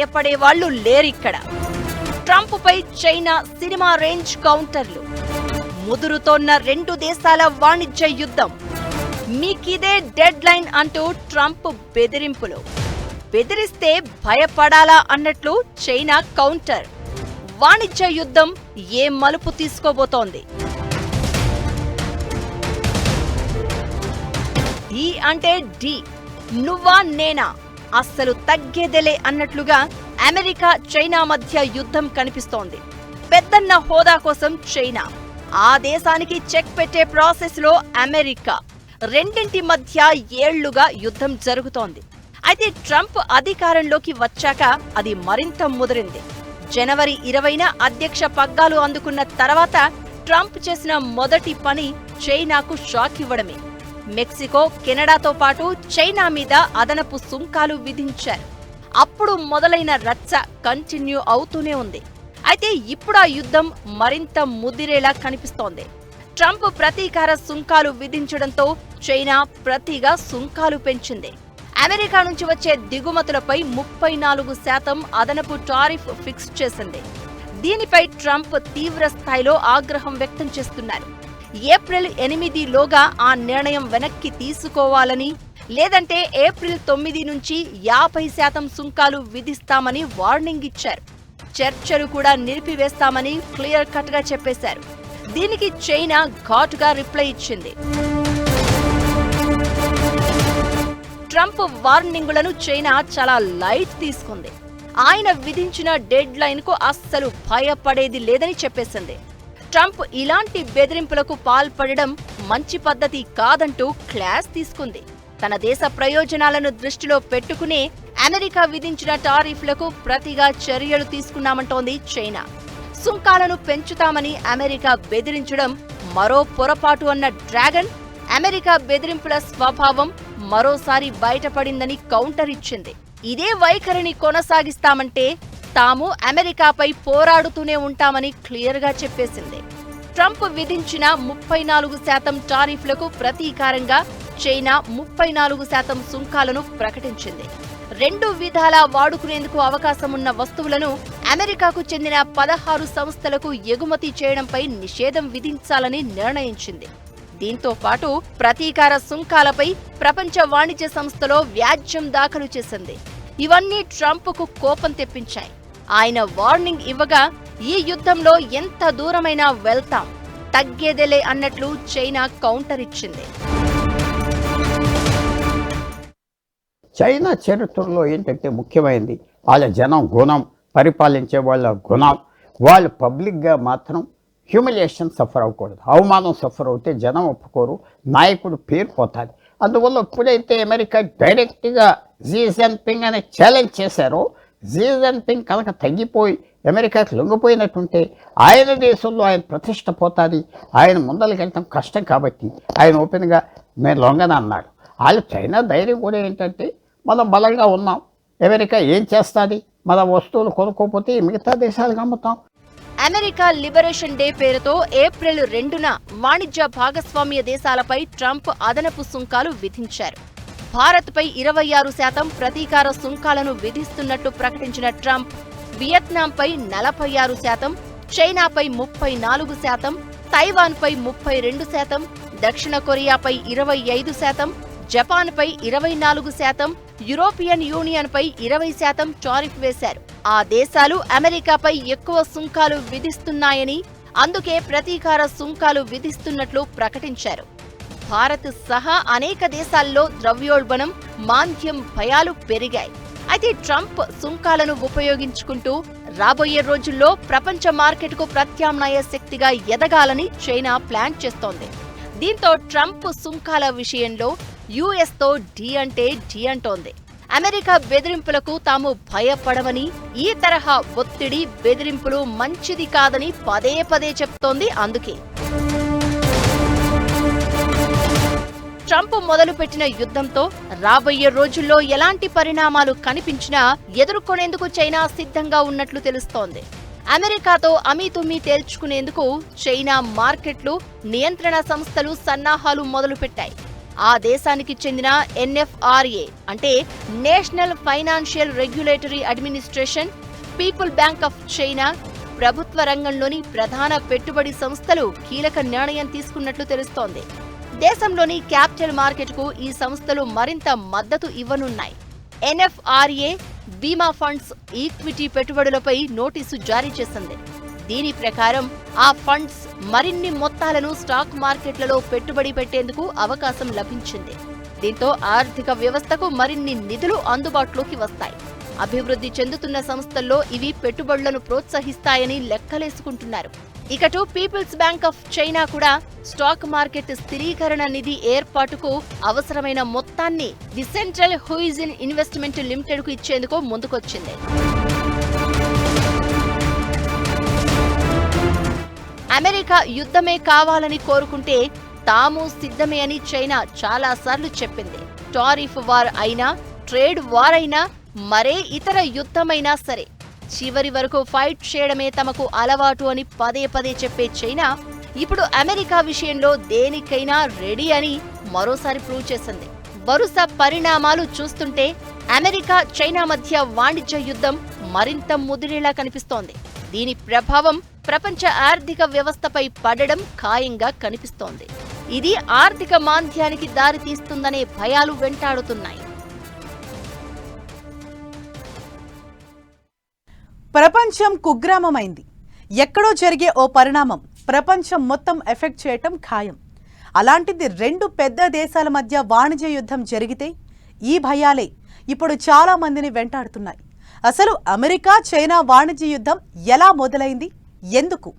భయపడే వాళ్ళు లేరిక్కడ. ట్రంప్ పై చైనా సినిమా రేంజ్ కౌంటర్లు. ముదురుతోన్న రెండు దేశాల వాణిజ్య యుద్ధం. మీకిదే డెడ్ లైన్ అంటూ ట్రంప్ బెదిరింపులు. బెదిరిస్తే భయపడాలా అన్నట్లు చైనా కౌంటర్. వాణిజ్య యుద్ధం ఏ మలుపు తీసుకోబోతోంది? ఈ అంటే డి. నువ్వా నేనా? అస్సలు తగ్గేదేలే అన్నట్లుగా అమెరికా చైనా మధ్య యుద్ధం కనిపిస్తోంది. పెద్దన్న హోదా కోసం చైనా. ఆ దేశానికి చెక్ పెట్టే ప్రాసెస్లో అమెరికా. రెండింటి మధ్య ఏళ్ళుగా యుద్ధం జరుగుతోంది. అయితే ట్రంప్ అధికారంలోకి వచ్చాక అది మరింత ముదిరింది. జనవరి ఇరవైన అధ్యక్ష పగ్గాలు అందుకున్న తర్వాత ట్రంప్ చేసిన మొదటి పని చైనాకు షాక్ ఇవ్వడమే. మెక్సికో కెనడాతో పాటు చైనా మీద అదనపు సుంకాలు విధించారు. అప్పుడు మొదలైన రచ్చ కంటిన్యూ అవుతూనే ఉంది. అయితే ఇప్పుడు ఆ యుద్ధం మరింత ముదిరేలా కనిపిస్తోంది. ట్రంప్ ప్రతీకార సుంకాలు విధించడంతో చైనా ప్రతిగా సుంకాలు పెంచింది. అమెరికా నుంచి వచ్చే దిగుమతులపై ముప్పై నాలుగు శాతం అదనపు టారిఫ్ ఫిక్స్ చేసింది. దీనిపై ట్రంప్ తీవ్ర స్థాయిలో ఆగ్రహం వ్యక్తం చేస్తున్నారు. ఏప్రిల్ ఎనిమిదిలోగా ఆ నిర్ణయం వెనక్కి తీసుకోవాలని లేదంటే ఏప్రిల్ తొమ్మిది నుంచి యాభై శాతం సుంకాలు విధిస్తామని వార్నింగ్ ఇచ్చారు. చర్చలు కూడా నిలిపివేస్తామని క్లియర్ కట్గా చెప్పేశారు. దీనికి చైనా ఘాటుగా రిప్లై ఇచ్చింది. ట్రంప్ వార్నింగులను చైనా చాలా లైట్ తీసుకుంది. ఆయన విధించిన డెడ్ లైన్కు అస్సలు భయపడేది లేదని చెప్పేసింది. ట్రంప్ ఇలాంటి బెదిరింపులకు పాల్పడడం మంచి పద్ధతి కాదంటూ క్లాస్ తీసుకుంది. తన దేశ ప్రయోజనాలను దృష్టిలో పెట్టుకునే అమెరికా విధించిన టారిఫ్లకు ప్రతిగా చర్యలు తీసుకున్నామంటోంది చైనా. సుంకాలను పెంచుతామని అమెరికా బెదిరించడం మరో పొరపాటు అన్న డ్రాగన్ అమెరికా బెదిరింపుల స్వభావం మరోసారి బయటపడిందని కౌంటర్ ఇచ్చింది. ఇదే వైఖరిని కొనసాగిస్తామంటే తాము అమెరికాపై పోరాడుతూనే ఉంటామని క్లియర్గా చెప్పేసింది. ట్రంప్ విధించిన ముప్పై నాలుగు శాతం టారిఫ్లకు ప్రతీకారంగా చైనా ముప్పై నాలుగు శాతం సుంకాలను ప్రకటించింది. రెండు విధాలా వాడుకునేందుకు అవకాశం ఉన్న వస్తువులను అమెరికాకు చెందిన పదహారు సంస్థలకు ఎగుమతి చేయడంపై నిషేధం విధించాలని నిర్ణయించింది. దీంతో పాటు ప్రతీకార సుంకాలపై ప్రపంచ వాణిజ్య సంస్థలో వ్యాజ్యం దాఖలు చేసింది. ఇవన్నీ ట్రంప్కు కోపం తెప్పించాయి. ఆయన వార్నింగ్ ఇవ్వగా ఈ యుద్ధంలో ఎంత దూరమైనా వెళ్తాం. తగ్గేదేలే అన్నట్లు చైనా కౌంటర్ ఇచ్చింది. చైనా చరిత్రలో ఏంటంటే ముఖ్యమైనది వాళ్ళ జనం గుణం పరిపాలించే వాళ్ళ గుణం. వాళ్ళు పబ్లిక్గా మాత్రం హ్యూమిలేషన్ సఫర్ అవ్వకూడదు. అవమానం సఫర్ అవుతే జనం ఒప్పుకోరు నాయకుడు పేరు పోతుంది. అందువల్ల ఎప్పుడైతే అమెరికా డైరెక్ట్గా జీ జిన్పింగ్ అని ఛాలెంజ్ చేశారో జీ జిన్పింగ్ కనుక తగ్గిపోయి అమెరికాకి లొంగిపోయినట్టుంటే ఆయన దేశంలో ఆయన ప్రతిష్ట పోతుంది. ఆయన ముందరికి వెళ్ళటం కష్టం కాబట్టి ఆయన ఓపెన్గా నేను లొంగన అన్నాడు. వాళ్ళు చైనా ధైర్యం కూడా ఏంటంటే మనం బలంగా ఉన్నాం. అమెరికా ఏం చేస్తుంది? మన వస్తువులు కొనుక్కోపోతే మిగతా దేశాలకు అమ్ముతాం. అమెరికా లిబరేషన్ డే పేరుతో ఏప్రిల్ రెండున వాణిజ్య భాగస్వామ్య దేశాలపై ట్రంప్ అదనపు సుంకాలు విధించారు. భారత్పై ఇరవై ఆరు శాతం ప్రతీకార సుంకాలను విధిస్తున్నట్టు ప్రకటించిన ట్రంప్ వియత్నాంపై నలభై ఆరు శాతం చైనాపై ముప్పై నాలుగు శాతం తైవాన్పై ముప్పై రెండు శాతం దక్షిణ కొరియాపై ఇరవై ఐదు శాతం జపాన్పై ఇరవై నాలుగు శాతం యూరోపియన్ యూనియన్పై ఇరవై శాతం టారిఫ్ వేశారు. ఆ దేశాలు అమెరికాపై ఎక్కువ సుంకాలు విధిస్తున్నాయని అందుకే ప్రతీకార సుంకాలు విధిస్తున్నట్లు ప్రకటించారు. భారత్ సహా అనేక దేశాల్లో ద్రవ్యోల్బణం మాంద్యం భయాలు పెరిగాయి. అయితే ట్రంప్ సుంకాలను ఉపయోగించుకుంటూ రాబోయే రోజుల్లో ప్రపంచ మార్కెట్కు ప్రత్యామ్నాయ శక్తిగా ఎదగాలని చైనా ప్లాన్ చేస్తోంది. దీంతో ట్రంప్ సుంకాల విషయంలో యుఎస్తో ఢీ అంటే ఢీ అంటోంది. అమెరికా బెదిరింపులకు తాము భయపడవని ఈ తరహా ఒత్తిడి బెదిరింపులు మంచిది కాదని పదే పదే చెప్తోంది అందుకే. ట్రంప్ మొదలుపెట్టిన యుద్ధంతో రాబోయే రోజుల్లో ఎలాంటి పరిణామాలు కనిపించినా ఎదుర్కొనేందుకు చైనా సిద్ధంగా ఉన్నట్లు తెలుస్తోంది. అమెరికాతో అమీతుమీ తేల్చుకునేందుకు చైనా మార్కెట్లు నియంత్రణ సంస్థలు సన్నాహాలు మొదలుపెట్టాయి. ఆ దేశానికి చెందిన ఎన్ఎఫ్ఆర్ఏ అంటే national financial regulatory administration people bank of China ప్రభుత్వ రంగంలోని ప్రధాన పెట్టుబడి సంస్థలు కీలక నిర్ణయం తీసుకున్నట్లు తెలుస్తోంది. దేశంలోని క్యాపిటల్ మార్కెట్కు ఈ సంస్థలు మరింత మద్దతు ఇవ్వనున్నాయి. ఎన్ఎఫ్ఆర్ఏ బీమా ఫండ్స్ ఈక్విటీ పెట్టుబడులపై నోటీసు జారీ చేసింది. దీని ప్రకారం ఆ ఫండ్స్ మరిన్ని మొత్తాలను స్టాక్ మార్కెట్లలో పెట్టుబడి పెట్టేందుకు అవకాశం లభించింది. దీంతో ఆర్థిక వ్యవస్థకు మరిన్ని నిధులు అందుబాటులోకి వస్తాయి. అభివృద్ధి చెందుతున్న సంస్థల్లో ఇవి పెట్టుబడులను ప్రోత్సహిస్తాయని లెక్కలేసుకుంటున్నారు. ఇకటు పీపుల్స్ బ్యాంక్ ఆఫ్ చైనా కూడా స్టాక్ మార్కెట్ స్థిరీకరణ నిధి ఏర్పాటుకు అవసరమైన మొత్తాన్ని ది సెంట్రల్ హుయిజిన్ ఇన్వెస్ట్మెంట్ లిమిటెడ్కు ఇచ్చేందుకు ముందుకొచ్చింది. అమెరికా యుద్ధమే కావాలని కోరుకుంటే తాము సిద్ధమే అని చైనా చాలాసార్లు చెప్పింది. టారిఫ్ వార్ అయినా ట్రేడ్ వార్ అయినా మరే ఇతర యుద్ధమైనా సరే చివరి వరకు ఫైట్ చేయడమే తమకు అలవాటు అని పదే పదే చెప్పే చైనా ఇప్పుడు అమెరికా విషయంలో దేనికైనా రెడీ అని మరోసారి ప్రూవ్ చేసింది. వరుస పరిణామాలు చూస్తుంటే అమెరికా చైనా మధ్య వాణిజ్య యుద్ధం మరింత ముదిరేలా కనిపిస్తోంది. దీని ప్రభావం ప్రపంచ ఆర్థిక వ్యవస్థపై పడడం ఖాయంగా కనిపిస్తోంది. ఇది ఆర్థిక మాంద్యానికి దారితీస్తుందనే భయాలు వెంటాడుతున్నాయి. ప్రపంచం కుగ్రామమైంది. ఎక్కడో జరిగే ఓ పరిణామం ప్రపంచం మొత్తం ఎఫెక్ట్ చేయటం ఖాయం. అలాంటిది రెండు పెద్ద దేశాల మధ్య వాణిజ్య యుద్ధం జరిగితే ఈ భయాలే ఇప్పుడు చాలా మందిని వెంటాడుతున్నాయి. అసలు అమెరికా చైనా వాణిజ్య యుద్ధం ఎలా మొదలైంది? ఎందుకు?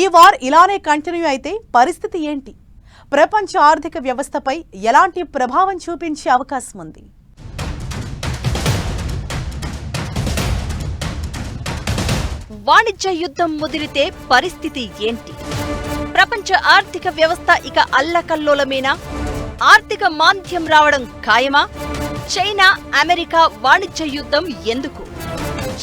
ఈ వార్ ఇలానే కంటిన్యూ అయితే పరిస్థితి ఏంటి? ప్రపంచ ఆర్థిక వ్యవస్థపై ఎలాంటి ప్రభావం చూపించే అవకాశం ఉంది వాణిజ్య యుద్ధం ముదిరితే పరిస్థితి ఏంటి? ప్రపంచ ఆర్థిక వ్యవస్థ ఇక అల్లకల్లోలమేనా ఆర్థిక మాంద్యం రావడం ఖాయమా? చైనా అమెరికా వాణిజ్య యుద్ధం ఎందుకు?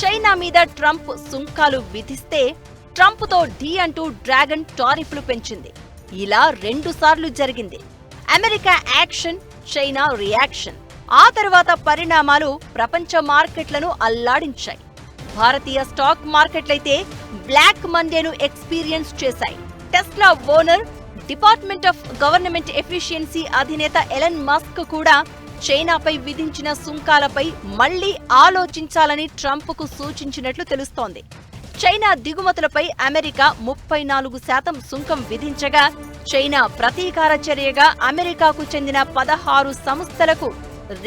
చైనా మీద ట్రంప్ సుంకాలు విధిస్తే ట్రంప్తో ఢీ అంటూ డ్రాగన్ టారిఫ్లు పెంచింది. ఇలా రెండుసార్లు జరిగింది. America action China reaction. ఆ తర్వాత పరిణామాలు ప్రపంచ మార్కెట్లను అల్లాడించాయి. భారతీయ స్టాక్ మార్కెట్లయితే బ్లాక్ మండేను ఎక్స్పీరియన్స్ చేశాయి. Tesla owner department of government efficiency అధినేత ఎలన్ మస్క్ కూడా చైనాపై విధించిన సుంకాలపై మళ్ళీ ఆలోచించాలని ట్రంప్కు సూచించినట్లు తెలుస్తోంది. చైనా దిగుమతులపై అమెరికా ముప్పై నాలుగు శాతం సుంకం విధించగా చైనా ప్రతీకార చర్యగా అమెరికాకు చెందిన పదహారు సంస్థలకు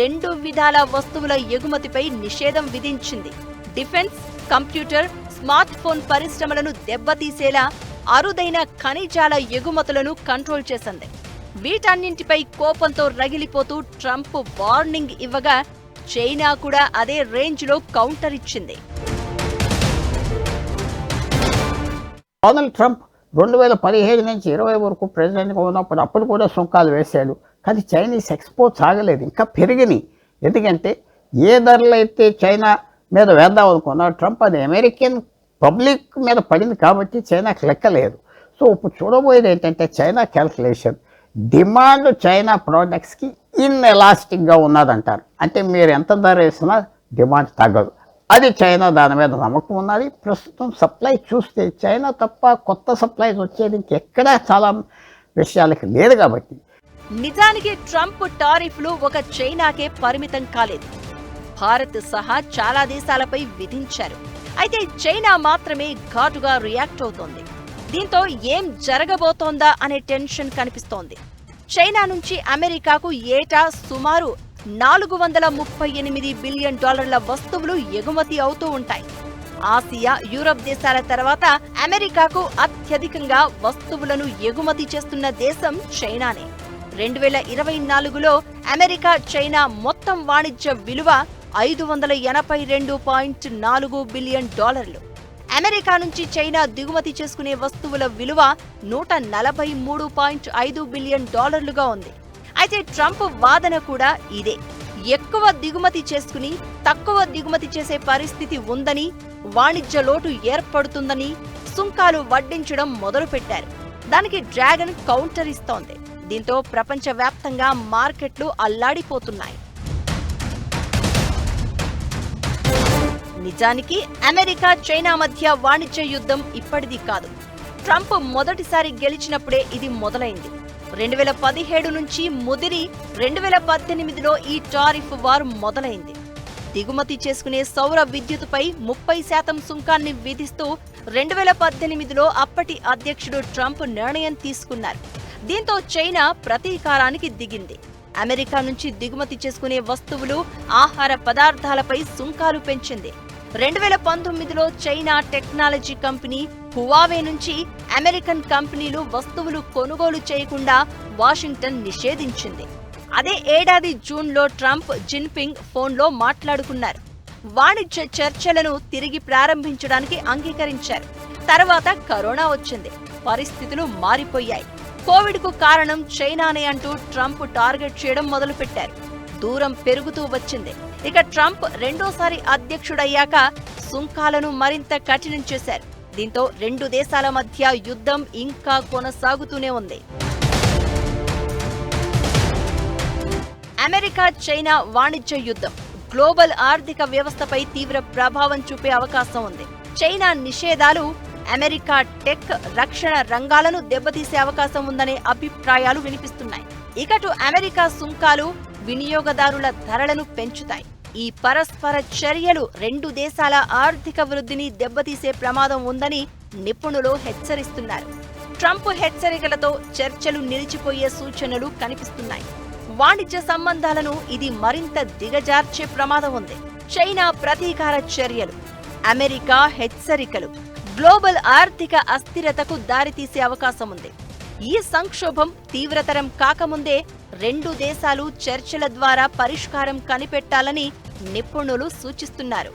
రెండు విధాల వస్తువుల ఎగుమతిపై నిషేధం విధించింది. డిఫెన్స్ కంప్యూటర్ స్మార్ట్ ఫోన్ పరిశ్రమలను దెబ్బతీసేలా అరుదైన ఖనిజాల ఎగుమతులను కంట్రోల్ చేసింది. వీటన్నింటిపై కోపంతో రగిలిపోతూ ట్రంప్ వార్నింగ్ ఇవ్వగా చైనా కూడా అదే రేంజ్లో కౌంటర్ ఇచ్చింది. డొనాల్డ్ ట్రంప్ రెండు వేల పదిహేడు నుంచి ఇరవై వరకు ప్రెసిడెంట్గా ఉన్నప్పుడు అప్పుడు కూడా సుంకాలు వేశాడు. కానీ చైనీస్ ఎక్స్పోర్ట్స్ ఆగలేదు ఇంకా పెరిగినాయి. ఎందుకంటే ఏ ధరలు అయితే చైనా మీద వేద్దాం అనుకున్నాడు. ట్రంప్ అది అమెరికన్ పబ్లిక్ మీద పడింది కాబట్టి చైనాకి లెక్కలేదు సో ఇప్పుడు చూడబోయేది ఏంటంటే చైనా క్యాల్కులేషన్. డిమాండ్ చైనా ప్రోడక్ట్స్కి ఇన్ ఎలాస్టిక్గా ఉన్నదంటారు. అంటే మీరు ఎంత ధర వేసినా డిమాండ్ తగ్గదు. అది చైనా దాని మీద నమ్మకం ఉన్నది. ప్రస్తుతం సప్లై చూస్తే చైనా తప్ప కొత్త సప్లైస్ వచ్చేది ఇంకెక్కడా చాలా విషయాలకి లేదు కాబట్టి. నిజానికి ట్రంప్ టారిఫ్లు ఒక చైనాకే పరిమితం కాలేదు. భారత్ సహా చాలా దేశాలపై విధించారు. అయితే చైనా మాత్రమే ఘాటుగా రియాక్ట్ అవుతోంది. దీంతో ఏం జరగబోతోందా అనే టెన్షన్ కనిపిస్తోంది. చైనా నుంచి అమెరికాకు ఏటా సుమారు నాలుగు వందల ముప్పై ఎనిమిది బిలియన్ డాలర్ల వస్తువులు ఎగుమతి అవుతూ ఉంటాయి. ఆసియా యూరప్ దేశాల తర్వాత అమెరికాకు అత్యధికంగా వస్తువులను ఎగుమతి చేస్తున్న దేశం చైనానే. రెండు వేల ఇరవై నాలుగులో అమెరికా చైనా మొత్తం వాణిజ్య విలువ ఐదు వందల ఎనభై రెండు పాయింట్ నాలుగు బిలియన్ డాలర్లు. అమెరికా నుంచి చైనా దిగుమతి చేసుకునే వస్తువుల విలువ నూట నలభై మూడు పాయింట్ ఐదు బిలియన్ డాలర్లుగా ఉంది. అయితే ట్రంప్ వాదన కూడా ఇదే. ఎక్కువ దిగుమతి చేసుకుని తక్కువ దిగుమతి చేసే పరిస్థితి ఉందని వాణిజ్య లోటు ఏర్పడుతుందని సుంకాలు వడ్డించడం మొదలుపెట్టారు. దానికి డ్రాగన్ కౌంటర్ ఇస్తోంది. దీంతో ప్రపంచవ్యాప్తంగా మార్కెట్లు అల్లాడిపోతున్నాయి. నిజానికి అమెరికా చైనా మధ్య వాణిజ్య యుద్ధం ఇప్పటిది కాదు. ట్రంప్ మొదటిసారి గెలిచినప్పుడే ఇది మొదలైంది. రెండు వేల పదిహేడు నుంచి ముదిరి రెండు వేల పద్దెనిమిదిలో ఈ టారిఫ్ వార్ మొదలైంది. దిగుమతి చేసుకునే సౌర విద్యుత్పై ముప్పై శాతం సుంకాన్ని విధిస్తూ రెండు వేల పద్దెనిమిదిలో అప్పటి అధ్యక్షుడు ట్రంప్ నిర్ణయం తీసుకున్నారు. దీంతో చైనా ప్రతీకారానికి దిగింది. అమెరికా నుంచి దిగుమతి చేసుకునే వస్తువులు ఆహార పదార్థాలపై సుంకాలు పెంచింది. రెండు వేల పంతొమ్మిదిలో చైనా టెక్నాలజీ కంపెనీ హువావే నుంచి అమెరికన్ కంపెనీలు వస్తువులు కొనుగోలు చేయకుండా వాషింగ్టన్ నిషేధించింది. అదే ఏడాది జూన్లో ట్రంప్ జిన్పింగ్ ఫోన్లో మాట్లాడుకున్నారు. వాణిజ్య చర్చలను తిరిగి ప్రారంభించడానికి అంగీకరించారు. తర్వాత కరోనా వచ్చింది. పరిస్థితులు మారిపోయాయి. కోవిడ్కు కారణం చైనానే అంటూ ట్రంప్ టార్గెట్ చేయడం మొదలుపెట్టారు. దూరం పెరుగుతూ వచ్చింది. ఇక ట్రంప్ రెండోసారి అధ్యక్షుడయ్యాక సుంకాలను మరింత కఠినం చేశారు. దీంతో రెండు దేశాల మధ్య యుద్ధం ఇంకా కొనసాగుతూనే ఉంది. అమెరికా చైనా వాణిజ్య యుద్ధం. గ్లోబల్ ఆర్థిక వ్యవస్థపై తీవ్ర ప్రభావం చూపే అవకాశం ఉంది. చైనా నిషేధాలు అమెరికా టెక్ రక్షణ రంగాలను దెబ్బతీసే అవకాశం ఉందనే అభిప్రాయాలు వినిపిస్తున్నాయి. ఇకటు అమెరికా సుంకాలు వినియోగదారుల ధరలను పెంచుతాయి. ఈ పరస్పర చర్యలు రెండు దేశాల ఆర్థిక వృద్ధిని దెబ్బతీసే ప్రమాదం ఉందని నిపుణులు హెచ్చరిస్తున్నారు. ట్రంప్ హెచ్చరికలతో చర్చలు నిలిచిపోయే సూచనలు కనిపిస్తున్నాయి. వాణిజ్య సంబంధాలను ఇది మరింత దిగజార్చే ప్రమాదం ఉంది. చైనా ప్రతీకార చర్యలు. అమెరికా హెచ్చరికలు. గ్లోబల్ ఆర్థిక అస్థిరతకు దారితీసే అవకాశం ఉంది ఈ సంక్షోభం తీవ్రతరం కాకముందే రెండు దేశాలు చర్చల ద్వారా పరిష్కారం కనిపెట్టాలని నిపుణులు సూచిస్తున్నారు.